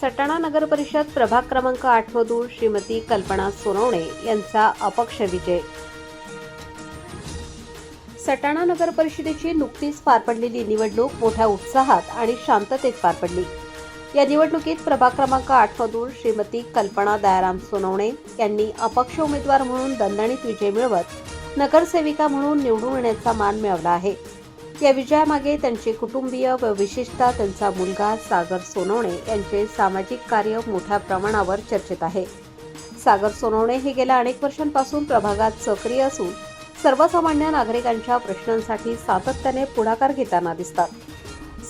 सटाणा नगर परिषद प्रभाग क्रमांक आठमधून श्रीमती कल्पना सोनवणे यांचा अपक्ष विजय. सटाणा नगर परिषदेची नुकतीच पार पडलेली निवडणूक मोठ्या उत्साहात आणि शांततेत पार पडली. या निवडणुकीत प्रभाग क्रमांक आठमधून श्रीमती कल्पना दयाराम सोनवणे यांनी अपक्ष उमेदवार म्हणून दणदणीत विजय मिळवत नगरसेविका म्हणून निवडून येण्याचा मान मिळवला आहे. या विजयामागे त्यांचे कुटुंबीय व विशेषतः त्यांचा मुलगा सागर सोनवणे यांचे सामाजिक कार्य मोठ्या प्रमाणावर चर्चेत आहे. सागर सोनवणे हे गेल्या अनेक वर्षांपासून प्रभागात सक्रिय असून सर्वसामान्य नागरिकांच्या प्रश्नांसाठी सातत्याने पुढाकार घेताना दिसतात.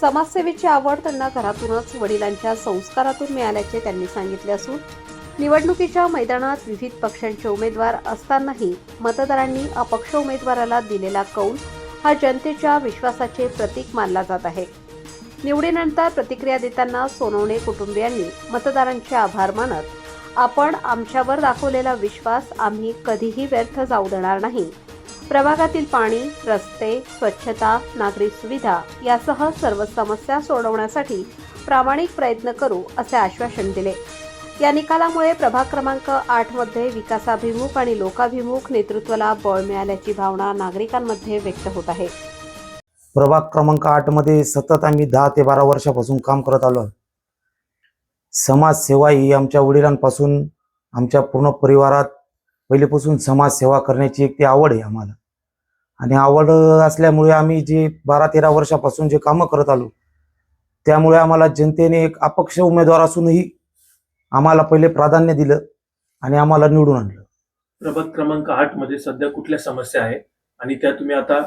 समाजसेवेची आवड त्यांना घरातूनच वडिलांच्या संस्कारातून मिळाल्याचे त्यांनी सांगितले असून निवडणुकीच्या मैदानात विविध पक्षांचे उमेदवार असतानाही मतदारांनी अपक्ष उमेदवाराला दिलेला कौल हा जनतेच्या विश्वासाचे प्रतीक मानला जात आहे. निवडीनंतर प्रतिक्रिया देताना सोनवणे कुटुंबियांनी मतदारांचे आभार मानत आपण आमच्यावर दाखवलेला विश्वास आम्ही कधीही व्यर्थ जाऊ देणार नाही. प्रभागातील पाणी रस्ते स्वच्छता नागरी सुविधा यासह सर्व समस्या सोडवण्यासाठी प्रामाणिक प्रयत्न करू असे आश्वासन दिले. या निकालामुळे प्रभाग क्रमांक आठमध्ये विकासाभिमुख आणि लोकाभिमुख नेतृत्वाला बळ मिळाल्याची भावना नागरिकांमध्ये व्यक्त होत आहे. प्रभाग क्रमांक आठमध्ये सतत आम्ही दहा ते बारा वर्षापासून काम करत आलो आहे समाजसेवा ही आमच्या वडिलांपासून आमच्या पूर्ण परिवारात पहिलेपासून समाजसेवा करण्याची एक ती आवड आहे आम्हाला. आणि आवड असल्यामुळे आम्ही जे बारा तेरा वर्षापासून जे कामं करत आलो त्यामुळे आम्हाला जनतेने एक अपक्ष उमेदवार असूनही आम्हाला पहिले प्राधान्य दिलं आणि आम्हाला निवडून आणलं. प्रभाग क्रमांक आठमध्ये सध्या कुठल्या समस्या आहेत आणि त्या तुम्ही आता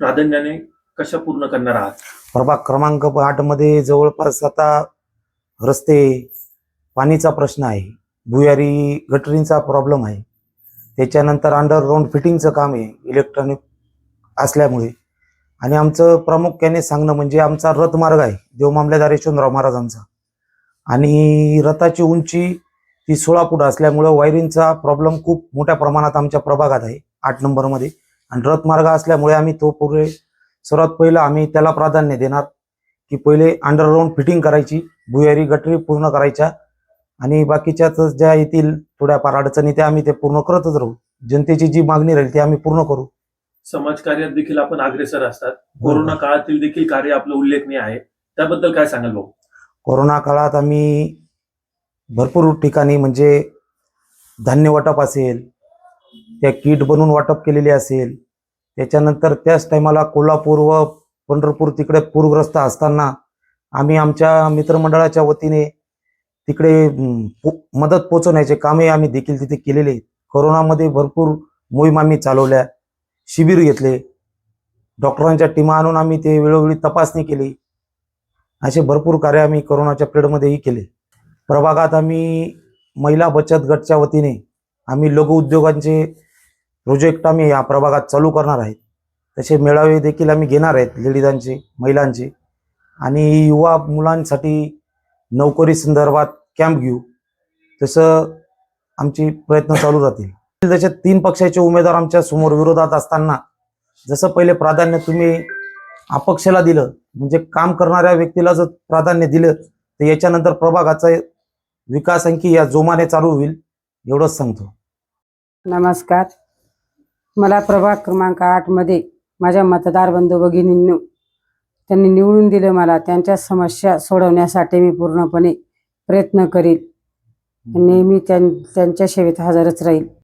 प्राधान्याने कशा पूर्ण करणार आहात? प्रभाग क्रमांक आठमध्ये जवळपास आता रस्ते पाणीचा प्रश्न आहे भुयारी गटरींचा प्रॉब्लेम आहे. त्याच्यानंतर अंडरग्राऊंड फिटिंगचं काम आहे इलेक्ट्रॉनिक असल्यामुळे. आणि आमचं प्रामुख्याने सांगणं म्हणजे आमचा रथमार्ग आहे देवमामलेदार यशवंतराव महाराजांचा. आणि रथाची उंची ती सोळा फूट असल्यामुळं वायरिंगचा प्रॉब्लेम खूप मोठ्या प्रमाणात आमच्या प्रभागात आहे आठ नंबरमध्ये. आणि रथमार्ग असल्यामुळे आम्ही तो पुढे सर्वात पहिलं आम्ही त्याला प्राधान्य देणार की पहिले अंडरग्राऊंड फिटिंग करायची भुयारी गटरी पूर्ण करायच्या आणि बाकीच्या ज्या येतील थोड्याफार अडचणी त्या आम्ही ते पूर्ण करतच राहू. जनतेची जी मागणी राहील ती आम्ही पूर्ण करू. समाजकार्यात देखील आपण अग्रेसर असतात. कोरोना काळातील देखील कार्य आपलं उल्लेखनीय आहे. त्याबद्दल काय सांगाल भाऊ? कोरोना काळात आम्ही भरपूर ठिकाणी म्हणजे धान्य वाटप असेल त्या किट बनवून वाटप केलेली असेल. त्याच्यानंतर त्याच टायमाला कोल्हापूर व पंढरपूर तिकडे पूरग्रस्त असताना आम्ही आमच्या मित्रमंडळाच्या वतीने तिकडे पो- मदत पोचवण्याचे कामे आम्ही देखील तिथे केलेले कोरोनामध्ये भरपूर मोहीम आम्ही चालवल्या शिबिर घेतले. डॉक्टरांच्या टीमा आणून आम्ही ते वेळोवेळी तपासणी केली. असे भरपूर कार्य आम्ही कोरोनाच्या पिरियडमध्येही केले. प्रभागात आम्ही महिला बचत गटच्या वतीने आम्ही लघु उद्योगांचे प्रोजेक्ट आम्ही या प्रभागात चालू करणार आहेत. तसे मेळावे देखील आम्ही घेणार आहेत लेडीजांचे महिलांचे. आणि युवा मुलांसाठी नोकरी संदर्भात कॅम्प घेऊ. तसं आमचे प्रयत्न चालू राहतील. जसे तीन पक्षाचे उमेदवार आमच्यासमोर विरोधात असताना जसं पहिले प्राधान्य तुम्ही अपक्षाला दिलं म्हणजे काम करणाऱ्या व्यक्तीला जर प्राधान्य दिलं तर याच्यानंतर प्रभागाचा विकास आणखी या जोमाने चालू होईल एवढंच सांगतो. नमस्कार. मला प्रभाग क्रमांक आठमध्ये माझ्या मतदार बंधू भगिनींनी त्यांनी निवडून दिलं मला त्यांच्या समस्या सोडवण्यासाठी मी पूर्णपणे प्रयत्न करील. नेहमी त्यां त्यांच्या सेवेत हजरच राहील.